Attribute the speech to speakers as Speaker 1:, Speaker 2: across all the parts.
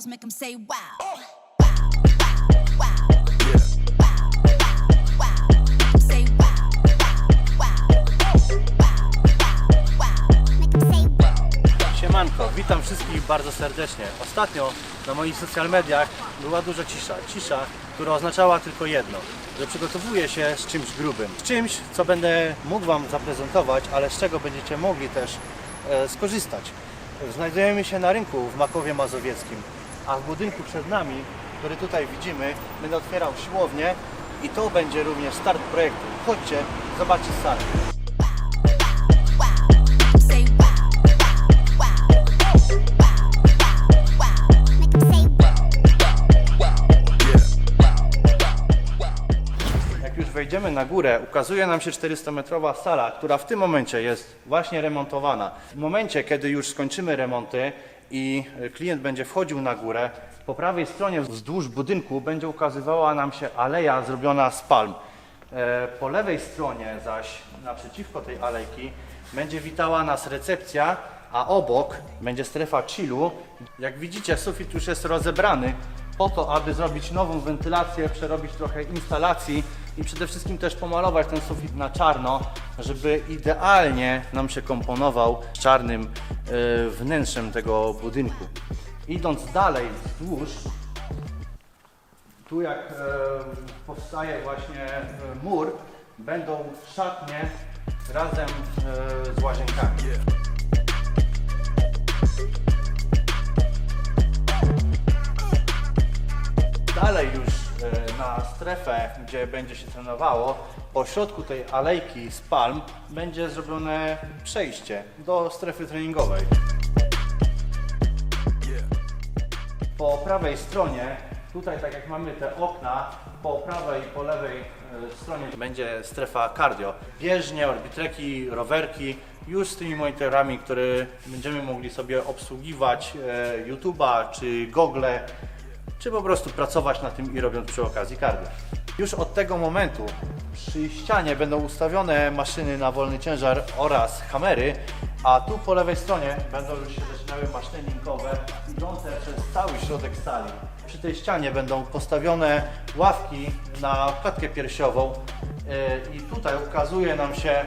Speaker 1: girls, make them say wow. Wow, wow, wow. Wow, wow, wow. Make 'em say wow, wow, wow. Wow, wow, wow. Make 'em say wow.
Speaker 2: Siemanko, witam wszystkich bardzo serdecznie. Ostatnio na moich social mediach była duża cisza. Cisza, która oznaczała tylko jedno, że przygotowuję się z czymś grubym. Z czymś, co będę mógł Wam zaprezentować, ale z czego będziecie mogli też e, skorzystać. Znajdujemy się na rynku w Makowie Mazowieckim, a w budynku przed nami, który tutaj widzimy, będę otwierał siłownię i to będzie również start projektu. Chodźcie, zobaczcie salę. Jak już wejdziemy na górę, ukazuje nam się 400-metrowa sala, która w tym momencie jest właśnie remontowana. W momencie, kiedy już skończymy remonty i klient będzie wchodził na górę, po prawej stronie wzdłuż budynku będzie ukazywała nam się aleja zrobiona z palm. E, Po lewej stronie zaś, naprzeciwko tej alejki, będzie witała nas recepcja, a obok będzie strefa chillu. Jak widzicie, sufit już jest rozebrany po to, aby zrobić nową wentylację, przerobić trochę instalacji i przede wszystkim też pomalować ten sufit na czarno, żeby idealnie nam się komponował z czarnym e, wnętrzem tego budynku. Idąc dalej wzdłuż, tu jak e, powstaje właśnie e, mur, będą szatnie razem z łazienkami. Na strefę, gdzie będzie się trenowało, po środku tej alejki z palm będzie zrobione przejście do strefy treningowej. Po prawej stronie, tutaj tak jak mamy te okna, po prawej i po lewej e, stronie będzie strefa cardio. Bieżnie, orbitreki, rowerki, już z tymi monitorami, które będziemy mogli sobie obsługiwać e, YouTube'a czy Google, czy po prostu pracować na tym i robiąc przy okazji cardio. Już od tego momentu przy ścianie będą ustawione maszyny na wolny ciężar oraz kamery, a tu po lewej stronie będą już się zaczynały maszyny linkowe idące przez cały środek sali. Przy tej ścianie będą postawione ławki na klatkę piersiową yy, i tutaj ukazuje nam się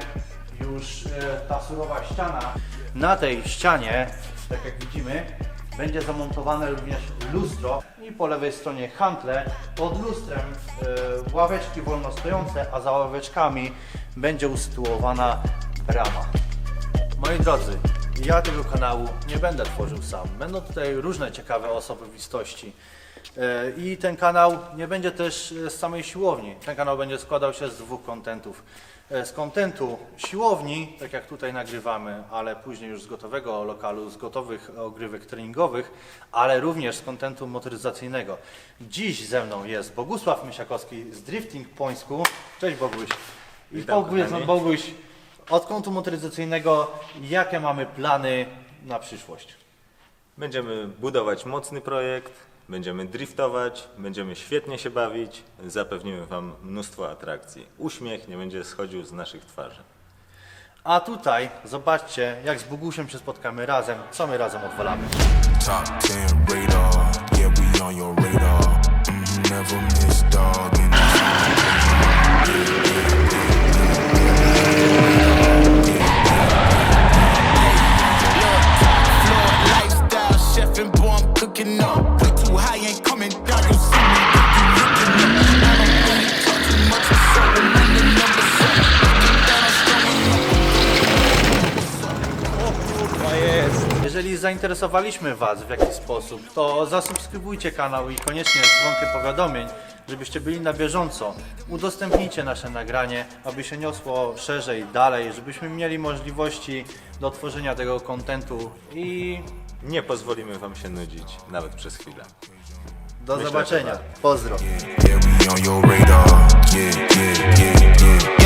Speaker 2: już yy, ta surowa ściana. Na tej ścianie, tak jak widzimy, będzie zamontowane również lustro i po lewej stronie hantle. Pod lustrem e, ławeczki wolno stojące, a za ławeczkami będzie usytuowana brama. Moi drodzy, ja tego kanału nie będę tworzył sam. Będą tutaj różne ciekawe osobistości. E, I ten kanał nie będzie też z samej siłowni. Ten kanał będzie składał się z dwóch kontentów. E, Z kontentu siłowni, tak jak tutaj nagrywamy, ale później już z gotowego lokalu, z gotowych ogrywek treningowych, ale również z kontentu motoryzacyjnego. Dziś ze mną jest Bogusław Mysiakowski z Drifting Pońsku. Cześć Boguś. I
Speaker 3: Witam, kochani.
Speaker 2: Boguś, od kątu motoryzacyjnego, jakie mamy plany na przyszłość?
Speaker 3: Będziemy budować mocny projekt, będziemy driftować, będziemy świetnie się bawić, zapewnimy Wam mnóstwo atrakcji. Uśmiech nie będzie schodził z naszych twarzy.
Speaker 2: A tutaj zobaczcie, jak z Bogusiem się spotkamy razem, co my razem odwalamy.
Speaker 4: Top 10 radar,
Speaker 5: strong
Speaker 2: Jeżeli zainteresowaliśmy Was w jakiś sposób, to zasubskrybujcie kanał i koniecznie dzwonkę powiadomień, żebyście byli na bieżąco. Udostępnijcie nasze nagranie, aby się niosło szerzej, dalej, żebyśmy mieli możliwości do tworzenia tego kontentu i
Speaker 3: Nie pozwolimy Wam się nudzić, nawet przez chwilę.
Speaker 2: do
Speaker 3: Myślę, że
Speaker 2: zobaczenia.
Speaker 3: tak.
Speaker 2: Pozdro.
Speaker 4: yeah, we on your radar. Yeah, yeah, yeah, yeah.